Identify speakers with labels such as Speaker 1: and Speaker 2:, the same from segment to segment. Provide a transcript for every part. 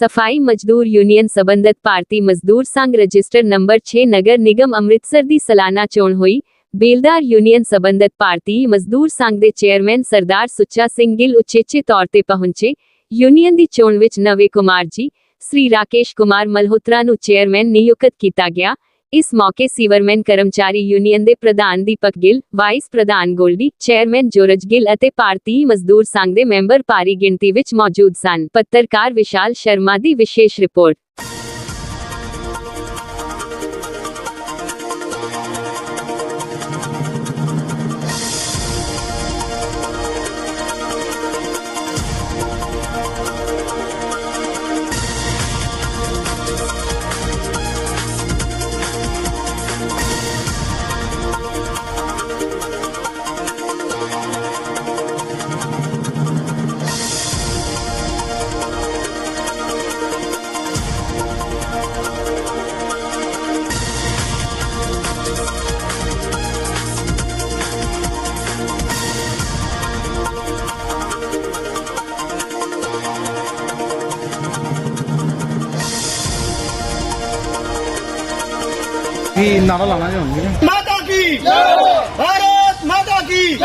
Speaker 1: ਸਫ਼ਾਈ ਮਜ਼ਦੂਰ ਯੂਨੀਅਨ ਸਬੰਧਤ ਭਾਰਤੀ ਮਜ਼ਦੂਰ ਸੰਘ ਰਜਿਸਟਰ ਨੰਬਰ 6 ਨਗਰ ਨਿਗਮ ਅੰਮ੍ਰਿਤਸਰ ਦੀ ਸਾਲਾਨਾ ਚੋਣ ਹੋਈ। ਬੇਲਦਾਰ ਯੂਨੀਅਨ ਸਬੰਧਤ ਭਾਰਤੀ ਮਜ਼ਦੂਰ ਸੰਘ ਦੇ ਚੇਅਰਮੈਨ ਸਰਦਾਰ ਸੁੱਚਾ ਸਿੰਘ ਗਿੱਲ ਉਚੇਚੇ ਤੌਰ ਤੇ ਪਹੁੰਚੇ। ਯੂਨੀਅਨ ਦੀ ਚੋਣ ਵਿੱਚ ਨਵੇਂ ਕੁਮਾਰ ਜੀ, ਸ੍ਰੀ ਰਾਕੇਸ਼ ਕੁਮਾਰ ਮਲਹੋਤਰਾ ਨੂੰ ਚੇਅਰਮੈਨ ਨਿਯੁਕਤ ਕੀਤਾ ਗਿਆ। ਇਸ ਮੌਕੇ ਸੀਵਰਮੈਨ ਕਰਮਚਾਰੀ ਯੂਨੀਅਨ ਦੇ ਪ੍ਰਧਾਨ ਦੀਪਕ ਗਿੱਲ, ਵਾਈਸ ਪ੍ਰਧਾਨ ਗੋਲਡੀ, ਚੇਅਰਮੈਨ ਜੋਰਜ ਗਿੱਲ ਅਤੇ ਭਾਰਤੀ ਮਜ਼ਦੂਰ ਸੰਘ ਦੇ ਮੈਂਬਰ ਭਾਰੀ ਗਿਣਤੀ ਵਿੱਚ ਮੌਜੂਦ ਸਨ। ਪੱਤਰਕਾਰ ਵਿਸ਼ਾਲ ਸ਼ਰਮਾ ਦੀ ਵਿਸ਼ੇਸ਼ ਰਿਪੋਰਟ।
Speaker 2: ਕੀ ਨਾਰਾ ਲਾਣਾ ਚਾਹੁੰਦੇ
Speaker 3: ਨੇ ਮਾਤਾ ਕੀ? ਭਾਰਤ ਮਾਤਾ ਕੀ?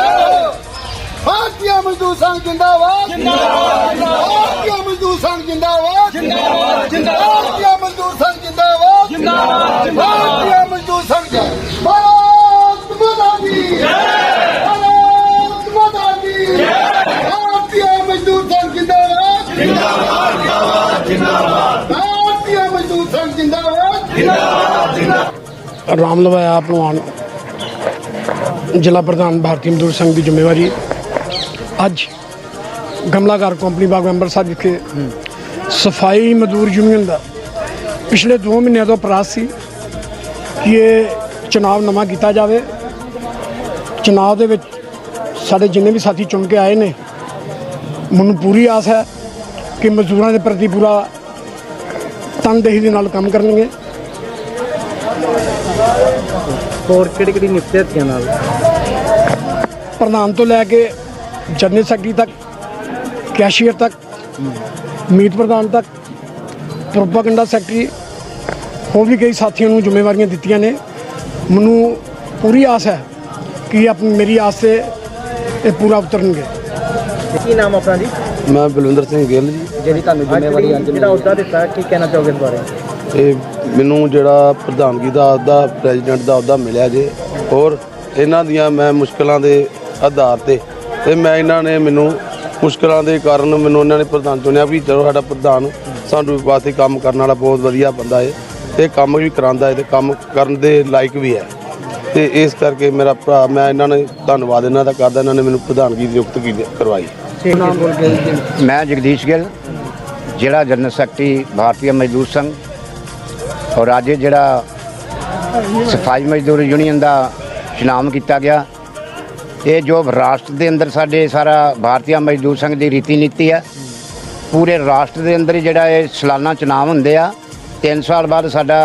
Speaker 3: ਭਾਰਤੀ ਮਜ਼ਦੂਰ ਸੰਘ ਜਿੰਦਾਬਾਦ। ਜਿੰਦਾਬਾਦ। ਭਾਰਤੀ ਮਜ਼ਦੂਰ ਸੰਘ ਜਿੰਦਾਬਾਦ। ਜਿੰਦਾਬਾਦ ਜਿੰਦਾਬਾਦ। ਭਾਰਤੀ ਮਜ਼ਦੂਰ ਸੰਘ ਜਿੰਦਾਬਾਦ। ਜਿੰਦਾਬਾਦ ਭਾਰਤੀ ਮਜ਼ਦੂਰ ਸੰਘ ਭਾਰਤ ਮਾਤਾ ਕੀ? ਭਾਰਤ ਮਾਤਾ ਕੀ? ਭਾਰਤੀ ਮਜ਼ਦੂਰ ਸੰਘ ਜਿੰਦਾਬਾਦ। ਜਿੰਦਾਬਾਦ ਜਿੰਦਾਬਾਦ ਭਾਰਤੀ ਮਜ਼ਦੂਰ ਸੰਘ ਜਿੰਦਾਬਾਦ ਜਿੰਦਾਬਾਦ।
Speaker 4: ਰਾਮ ਲਵਾਇਆ ਭਲਵਾਨ ਜ਼ਿਲ੍ਹਾ ਪ੍ਰਧਾਨ ਭਾਰਤੀ ਮਜ਼ਦੂਰ ਸੰਘ ਦੀ ਜ਼ਿੰਮੇਵਾਰੀ। ਅੱਜ ਗਮਲਾਘਰ ਕੰਪਨੀ ਬਾਗ ਮੈਂਬਰ ਸਾਹਿਬ ਵਿਖੇ ਸਫ਼ਾਈ ਮਜ਼ਦੂਰ ਯੂਨੀਅਨ ਦਾ ਪਿਛਲੇ 2 ਮਹੀਨਿਆਂ ਤੋਂ ਪ੍ਰਆਸ ਸੀ ਕਿ ਇਹ ਚੁਣਾਵ ਨਵਾਂ ਕੀਤਾ ਜਾਵੇ। ਚੁਣਾਵ ਦੇ ਵਿੱਚ ਸਾਡੇ ਜਿੰਨੇ ਵੀ ਸਾਥੀ ਚੁਣ ਕੇ ਆਏ ਨੇ, ਮੈਨੂੰ ਪੂਰੀ ਆਸ ਹੈ ਕਿ ਮਜ਼ਦੂਰਾਂ ਦੇ ਪ੍ਰਤੀ ਪੂਰਾ ਤਨਦੇਹੀ ਦੇ ਨਾਲ ਕੰਮ ਕਰਨਗੇ।
Speaker 2: ਹੋਰ ਕਿਹੜੀ ਕਿਹੜੀ ਨਿਯੁਕਤੀ ਹੱਥੀਆਂ ਨਾਲ?
Speaker 4: ਪ੍ਰਧਾਨ ਤੋਂ ਲੈ ਕੇ ਜਨਰਲ ਸੈਕਟਰੀ ਤੱਕ ਕੈਸ਼ੀਅਰ ਤੱਕ ਮੀਤ ਪ੍ਰਧਾਨ ਤੱਕ ਪ੍ਰੋਪਾਗੈਂਡਾ ਸੈਕਟਰੀ ਹੋਰ ਵੀ ਕਈ ਸਾਥੀਆਂ ਨੂੰ ਜ਼ਿੰਮੇਵਾਰੀਆਂ ਦਿੱਤੀਆਂ ਨੇ। ਮੈਨੂੰ ਪੂਰੀ ਆਸ ਹੈ ਕਿ ਆਪਣੀ ਮੇਰੀ ਆਸ ਤੇ ਇਹ ਪੂਰਾ ਉਤਰਨਗੇ।
Speaker 2: ਕੀ ਨਾਮ ਆਪਣਾ ਜੀ?
Speaker 5: ਮੈਂ ਬਲਵਿੰਦਰ ਸਿੰਘ ਗਿੱਲ ਜੀ।
Speaker 2: ਜਿਹੜੀ ਤੁਹਾਨੂੰ ਜ਼ਿੰਮੇਵਾਰੀ ਅੱਜ ਜਿਹੜਾ ਅਹੁਦਾ ਦਿੱਤਾ ਕੀ ਕਹਿਣਾ ਚਾਹੋਗੇ ਇਸ ਬਾਰੇ?
Speaker 5: ਤੇ ਮੈਨੂੰ ਜਿਹੜਾ ਪ੍ਰਧਾਨਗੀ ਦਾ ਅਹੁਦਾ ਪ੍ਰੈਜ਼ੀਡੈਂਟ ਦਾ ਅਹੁਦਾ ਮਿਲਿਆ ਜੇ। ਔਰ ਇਹਨਾਂ ਦੀਆਂ ਮੈਂ ਮੁਸ਼ਕਲਾਂ ਦੇ ਆਧਾਰ ਤੇ ਤੇ ਮੈਂ ਇਹਨਾਂ ਨੇ ਮੈਨੂੰ ਮੁਸ਼ਕਲਾਂ ਦੇ ਕਾਰਨ ਮੈਨੂੰ ਉਹਨਾਂ ਨੇ ਪ੍ਰਧਾਨ ਚੁਣਿਆ ਵੀ ਚਲੋ ਸਾਡਾ ਪ੍ਰਧਾਨ ਸਾਨੂੰ ਵਾਸਤੇ ਕੰਮ ਕਰਨ ਵਾਲਾ ਬਹੁਤ ਵਧੀਆ ਬੰਦਾ ਹੈ ਤੇ ਕੰਮ ਵੀ ਕਰਾਉਂਦਾ ਹੈ ਤੇ ਕੰਮ ਕਰਨ ਦੇ ਲਾਇਕ ਵੀ ਹੈ। ਤੇ ਇਸ ਕਰਕੇ ਮੇਰਾ ਭਰਾ ਮੈਂ ਇਹਨਾਂ ਨੇ ਧੰਨਵਾਦ ਇਹਨਾਂ ਦਾ ਕਰਦਾ ਇਹਨਾਂ ਨੇ ਮੈਨੂੰ ਪ੍ਰਧਾਨਗੀ ਨਿਯੁਕਤ ਕੀਤੀ ਕਰਵਾਈ।
Speaker 6: ਮੈਂ ਜਗਦੀਸ਼ ਗਿੱਲ ਜਿਹੜਾ ਜਨਰਲ ਸੈਕਟਰੀ ਭਾਰਤੀ ਮਜ਼ਦੂਰ ਸੰਘ। ਔਰ ਅੱਜ ਜਿਹੜਾ ਸਫ਼ਾਈ ਮਜ਼ਦੂਰ ਯੂਨੀਅਨ ਦਾ ਚੁਣਾਵ ਕੀਤਾ ਗਿਆ, ਇਹ ਜੋ ਰਾਸ਼ਟਰ ਦੇ ਅੰਦਰ ਸਾਡੇ ਸਾਰਾ ਭਾਰਤੀ ਮਜ਼ਦੂਰ ਸੰਘ ਦੀ ਰੀਤੀ ਨੀਤੀ ਹੈ, ਪੂਰੇ ਰਾਸ਼ਟਰ ਦੇ ਅੰਦਰ ਹੀ ਜਿਹੜਾ ਇਹ ਸਾਲਾਨਾ ਚੁਣਾਵ ਹੁੰਦੇ ਆ 3 ਸਾਲ ਬਾਅਦ ਸਾਡਾ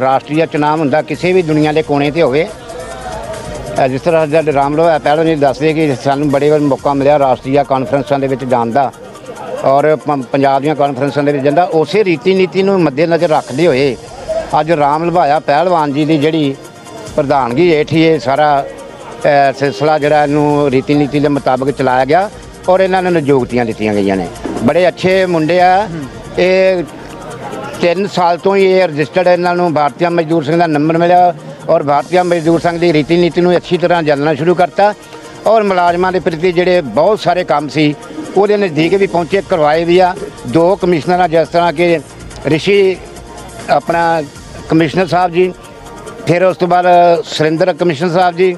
Speaker 6: ਰਾਸ਼ਟਰੀ ਚੁਣਾਵ ਹੁੰਦਾ ਕਿਸੇ ਵੀ ਦੁਨੀਆ ਦੇ ਕੋਨੇ ਤੇ ਹੋਵੇ। ਜਿਸ ਤਰ੍ਹਾਂ ਜਦ ਰਾਮ ਹੈ ਪਹਿਲਾਂ ਜੀ ਦੱਸਦੇ ਕਿ ਸਾਨੂੰ ਬੜੇ ਵਾਰ ਮੌਕਾ ਮਿਲਿਆ ਰਾਸ਼ਟਰੀ ਕਾਨਫਰੰਸਾਂ ਦੇ ਵਿੱਚ ਜਾਣ ਦਾ ਔਰ ਪ- ਪੰਜਾਬ ਦੀਆਂ ਕਾਨਫਰੰਸਾਂ ਦੇ ਵਿੱਚ ਜਾਂਦਾ, ਉਸੇ ਰੀਤੀ ਨੀਤੀ ਨੂੰ ਮੱਦੇਨਜ਼ਰ ਰੱਖਦੇ ਹੋਏ ਅੱਜ ਰਾਮ ਲਭਾਇਆ ਪਹਿਲਵਾਨ ਜੀ ਦੀ ਜਿਹੜੀ ਪ੍ਰਧਾਨਗੀ ਹੇਠ ਹੀ ਇਹ ਸਾਰਾ ਸਿਲਸਿਲਾ ਜਿਹੜਾ ਇਹਨੂੰ ਰੀਤੀ ਨੀਤੀ ਦੇ ਮੁਤਾਬਕ ਚਲਾਇਆ ਗਿਆ ਔਰ ਇਹਨਾਂ ਨੂੰ ਨਿਯੁਕਤੀਆਂ ਦਿੱਤੀਆਂ ਗਈਆਂ ਨੇ। ਬੜੇ ਅੱਛੇ ਮੁੰਡੇ ਆ। ਇਹ ਤਿੰਨ ਸਾਲ ਤੋਂ ਹੀ ਇਹ ਰਜਿਸਟਰਡ ਇਹਨਾਂ ਨੂੰ। ਭਾਰਤੀ ਮਜ਼ਦੂਰ ਸੰਘ ਦਾ ਨੰਬਰ ਮਿਲਿਆ ਔਰ ਭਾਰਤੀ ਮਜ਼ਦੂਰ ਸੰਘ ਦੀ ਰੀਤੀ ਨੀਤੀ ਨੂੰ ਅੱਛੀ ਤਰ੍ਹਾਂ ਜਾਣਨਾ ਸ਼ੁਰੂ ਕਰਤਾ ਔਰ ਮੁਲਾਜ਼ਮਾਂ ਦੇ ਪ੍ਰਤੀ ਜਿਹੜੇ ਬਹੁਤ ਸਾਰੇ ਕੰਮ ਸੀ, ਉਹਦੇ ਨਜ਼ਦੀਕ ਵੀ ਪਹੁੰਚੇ, ਕਰਵਾਏ ਵੀ ਆ। ਦੋ ਕਮਿਸ਼ਨਰਾਂ ਜਿਸ ਤਰ੍ਹਾਂ ਕਿ ਰਿਸ਼ੀ, ਆਪਣਾ ਕਮਿਸ਼ਨਰ ਸਾਹਿਬ ਜੀ, ਫਿਰ ਉਸ ਤੋਂ ਬਾਅਦ ਸੁਰਿੰਦਰ ਕਮਿਸ਼ਨਰ ਸਾਹਿਬ ਜੀ,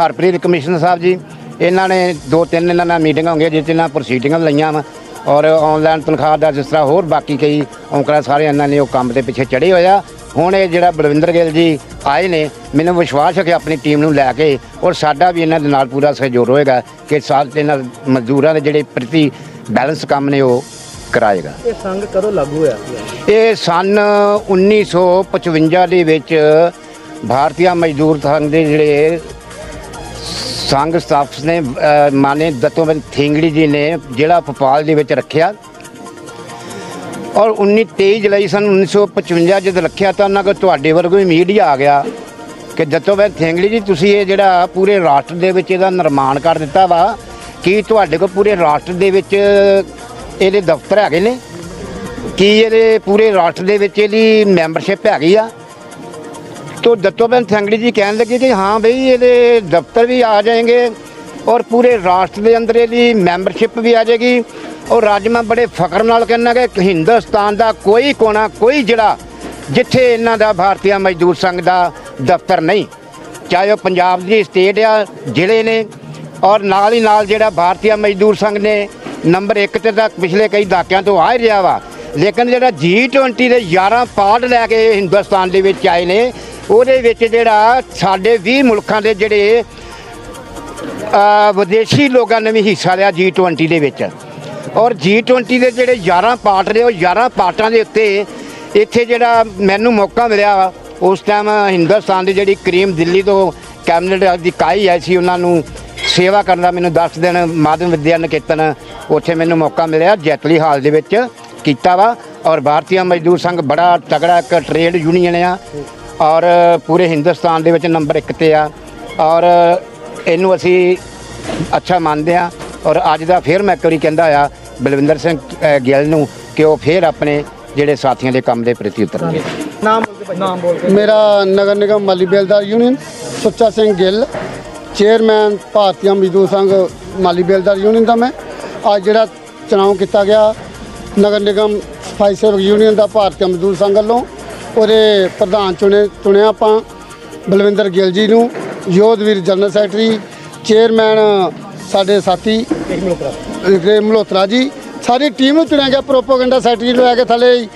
Speaker 6: ਹਰਪ੍ਰੀਤ ਕਮਿਸ਼ਨਰ ਸਾਹਿਬ ਜੀ, ਇਹਨਾਂ ਨੇ ਦੋ ਤਿੰਨ ਇਹਨਾਂ ਨਾਲ ਮੀਟਿੰਗਾਂ ਹੋਈਆਂ ਜਿਸ 'ਚ ਇਹਨਾਂ ਪ੍ਰੋਸੀਡਿੰਗਾਂ ਲਈਆਂ ਵਾ। ਔਰ ਆਨਲਾਈਨ ਤਨਖਾਹ ਦਾ ਜਿਸ ਤਰ੍ਹਾਂ ਹੋਰ ਬਾਕੀ ਕਈ ਔਂਕੜਾ ਸਾਰੇ ਇਹਨਾਂ ਨੇ ਉਹ ਕੰਮ ਦੇ ਪਿੱਛੇ ਚੜੇ ਹੋਇਆ ਹੁਣ ਇਹ ਜਿਹੜਾ ਬਲਵਿੰਦਰ ਗਿੱਲ ਜੀ ਆਏ ਨੇ, ਮੈਨੂੰ ਵਿਸ਼ਵਾਸ ਹੈ ਕਿ ਆਪਣੀ ਟੀਮ ਨੂੰ ਲੈ ਕੇ ਔਰ ਸਾਡਾ ਵੀ ਇਹਨਾਂ ਦੇ ਨਾਲ ਪੂਰਾ ਸਹਿਯੋਗ ਹੋਏਗਾ ਕਿ ਸਾਥ ਇਹਨਾਂ ਮਜ਼ਦੂਰਾਂ ਦੇ ਜਿਹੜੇ ਪ੍ਰਤੀ ਬੈਲੈਂਸ ਕੰਮ ਨੇ ਉਹ ਕਰਾਏਗਾ।
Speaker 2: ਇਹ ਸੰਘ ਕਦੋਂ ਲਾਗੂ ਹੋਇਆ?
Speaker 6: ਇਹ ਸਨ 1955 ਦੇ ਵਿੱਚ ਭਾਰਤੀ ਮਜ਼ਦੂਰ ਸੰਘ ਦੇ ਜਿਹੜੇ ਸੰਘ ਸਥਾਪਕ ਨੇ ਅਹ, ਮਾਨੇ ਦਤੋਬੰਦ ਥਿੰਗੜੀ ਜੀ ਨੇ ਜਿਹੜਾ ਭੋਪਾਲ ਦੇ ਵਿੱਚ ਰੱਖਿਆ। ਔਰ 19 23 ਜੁਲਾਈ ਸਨ 1955 ਜਦ ਰੱਖਿਆ ਤਾਂ ਉਹਨਾਂ ਕੋਲ ਤੁਹਾਡੇ ਵਰਗੋ ਹੀ ਮੀਡੀਆ ਆ ਗਿਆ ਕਿ ਦਤੋਬੈਨ ਥੈਂਗਲੀ ਜੀ ਤੁਸੀਂ ਇਹ ਜਿਹੜਾ ਪੂਰੇ ਰਾਸ਼ਟਰ ਦੇ ਵਿੱਚ ਇਹਦਾ ਨਿਰਮਾਣ ਕਰ ਦਿੱਤਾ ਵਾ। ਕੀ ਤੁਹਾਡੇ ਕੋਲ ਪੂਰੇ ਰਾਸ਼ਟਰ ਦੇ ਵਿੱਚ ਇਹਦੇ ਦਫ਼ਤਰ ਹੈਗੇ ਨੇ। ਕੀ ਇਹਦੇ ਪੂਰੇ ਰਾਸ਼ਟਰ ਦੇ ਵਿੱਚ ਇਹਦੀ ਮੈਂਬਰਸ਼ਿਪ ਹੈਗੀ ਆ? ਤੋ ਦਤੋਬੈਨ ਥੈਂਗੜੀ ਜੀ ਕਹਿਣ ਲੱਗੇ ਕਿ ਹਾਂ ਬਈ ਇਹਦੇ ਦਫ਼ਤਰ ਵੀ ਆ ਜਾਣਗੇ ਔਰ ਪੂਰੇ ਰਾਸ਼ਟਰ ਦੇ ਅੰਦਰ ਇਹਦੀ ਮੈਂਬਰਸ਼ਿਪ ਵੀ ਆ ਜਾਏਗੀ। ਔਰ ਅੱਜ ਮੈਂ ਬੜੇ ਫਖਰ ਨਾਲ ਕਹਿੰਦਾ ਕਿ ਹਿੰਦੁਸਤਾਨ ਦਾ ਕੋਈ ਕੋਣਾ, ਕੋਈ ਜ਼ਿਲ੍ਹਾ ਜਿੱਥੇ ਇਹਨਾਂ ਦਾ ਭਾਰਤੀ ਮਜ਼ਦੂਰ ਸੰਘ ਦਾ ਦਫ਼ਤਰ ਨਹੀਂ। ਚਾਹੇ ਉਹ ਪੰਜਾਬ ਦੀ ਸਟੇਟ ਆ, ਜ਼ਿਲ੍ਹੇ ਨੇ ਔਰ ਨਾਲ ਹੀ ਨਾਲ ਜਿਹੜਾ ਭਾਰਤੀ ਮਜ਼ਦੂਰ ਸੰਘ ਨੇ ਨੰਬਰ 1 ਤੇ ਤਾਂ ਪਿਛਲੇ ਕਈ ਦਹਾਕਿਆਂ ਤੋਂ ਆ ਹੀ ਰਿਹਾ ਵਾ। ਲੇਕਿਨ ਜਿਹੜਾ G20 ਦੇ 11 ਪਾਰਟ ਲੈ ਕੇ ਹਿੰਦੁਸਤਾਨ ਦੇ ਵਿੱਚ ਆਏ ਨੇ, ਉਹਦੇ ਵਿੱਚ ਜਿਹੜਾ ਸਾਡੇ 20 ਮੁਲਕਾਂ ਦੇ ਜਿਹੜੇ ਵਿਦੇਸ਼ੀ ਲੋਕਾਂ ਨੇ ਵੀ ਹਿੱਸਾ ਲਿਆ G20 ਦੇ ਵਿੱਚ। ਔਰ G20 ਦੇ ਜਿਹੜੇ 11 ਪਾਰਟ ਨੇ, ਉਹ 11 ਪਾਰਟਾਂ ਦੇ ਉੱਤੇ ਇੱਥੇ ਜਿਹੜਾ ਮੈਨੂੰ ਮੌਕਾ ਮਿਲਿਆ ਉਸ ਟਾਈਮ ਹਿੰਦੁਸਤਾਨ ਦੀ ਜਿਹੜੀ ਕਰੀਮ ਦਿੱਲੀ ਤੋਂ ਕੈਬਨਿਟ ਦੀ ਕਾਈ ਆਈ ਸੀ, ਉਹਨਾਂ ਨੂੰ ਸੇਵਾ ਕਰਨ ਦਾ ਮੈਨੂੰ 10 ਦਿਨ ਮਾਧਵ ਵਿਦਿਆ ਨਿਕੇਤਨ, ਉੱਥੇ ਮੈਨੂੰ ਮੌਕਾ ਮਿਲਿਆ ਜੈਤਲੀ ਹਾਲ ਦੇ ਵਿੱਚ ਕੀਤਾ ਵਾ। ਔਰ ਭਾਰਤੀ ਮਜ਼ਦੂਰ ਸੰਘ ਬੜਾ ਤਗੜਾ ਇੱਕ ਟ੍ਰੇਡ ਯੂਨੀਅਨ ਆ। ਔਰ ਪੂਰੇ ਹਿੰਦੁਸਤਾਨ ਦੇ ਵਿੱਚ ਨੰਬਰ 1 ਤੇ ਆ। ਔਰ ਇਹਨੂੰ ਅਸੀਂ ਅੱਛਾ ਮੰਨਦੇ ਆ। ਔਰ ਅੱਜ ਦਾ ਫਿਰ ਮੈਂ ਇੱਕ ਵਾਰੀ ਕਹਿੰਦਾ ਆ ਬਲਵਿੰਦਰ ਸਿੰਘ ਗਿੱਲ ਨੂੰ ਕਿ ਉਹ ਫਿਰ ਆਪਣੇ ਜਿਹੜੇ ਸਾਥੀਆਂ ਦੇ ਕੰਮ ਦੇ ਪ੍ਰਤੀ ਉਤਰਨਗੇ।
Speaker 2: ਨਾਮ ਨਾਮ ਬੋਲ ਕੇ
Speaker 3: ਮੇਰਾ ਨਗਰ ਨਿਗਮ ਮਾਲੀ ਬੇਲਦਾਰ ਯੂਨੀਅਨ ਸੁੱਚਾ ਸਿੰਘ ਗਿੱਲ। ਚੇਅਰਮੈਨ ਭਾਰਤੀ ਮਜ਼ਦੂਰ ਸੰਘ ਮਾਲੀ ਬੇਲਦਾਰ ਯੂਨੀਅਨ ਦਾ ਮੈਂ। ਅੱਜ ਜਿਹੜਾ ਚੁਣਾਵ ਕੀਤਾ ਗਿਆ, ਨਗਰ ਨਿਗਮ ਸਫ਼ਾਈ ਸੇਵਕ ਯੂਨੀਅਨ ਦਾ ਭਾਰਤੀ ਮਜ਼ਦੂਰ ਸੰਘ ਵੱਲੋਂ, ਉਹਦੇ ਪ੍ਰਧਾਨ ਚੁਣੇ, ਚੁਣਿਆ ਆਪਾਂ ਬਲਵਿੰਦਰ ਗਿੱਲ ਜੀ ਨੂੰ ਯੋਧਵੀਰ ਜਨਰਲ ਸੈਕਟਰੀ, ਚੇਅਰਮੈਨ ਸਾਡੇ ਸਾਥੀ ਗ੍ਰੇ ਮਲਹੋਤਰਾ ਜੀ, ਸਾਰੀ ਟੀਮ ਨੂੰ ਚੁਣਿਆ ਗਿਆ ਪ੍ਰੋਪੋਗੈਂਡਾ ਸੈਕਟਰੀ ਨੂੰ ਲੈ ਕੇ ਥੱਲੇ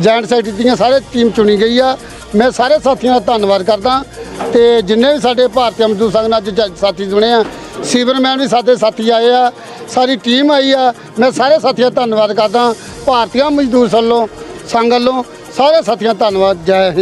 Speaker 3: ਜੈਂਟ ਸੈਕਟਰੀ ਦੀਆਂ ਸਾਰੇ ਟੀਮ ਚੁਣੀ ਗਈ ਆ। ਮੈਂ ਸਾਰੇ ਸਾਥੀਆਂ ਦਾ ਧੰਨਵਾਦ ਕਰਦਾ ਤੇ ਜਿੰਨੇ ਵੀ ਸਾਡੇ ਭਾਰਤੀ ਮਜ਼ਦੂਰ ਸੰਘ ਨਾਲ ਅੱਜ ਜ- ਸਾਥੀ ਚੁਣੇ ਆ ਸੀਵਰਮੈਨ ਵੀ ਸਾਡੇ ਸਾਥੀ ਆਏ ਆ, ਸਾਰੀ ਟੀਮ ਆਈ ਆ, ਮੈਂ ਸਾਰੇ ਸਾਥੀਆਂ ਦਾ ਧੰਨਵਾਦ ਕਰਦਾ ਭਾਰਤੀ ਮਜ਼ਦੂਰ ਵੱਲੋਂ, ਸੰਘ ਵੱਲੋਂ, ਸਾਰੇ ਸਾਥੀਆਂ ਦਾ ਧੰਨਵਾਦ, ਜੈ ਹਿੰਦ।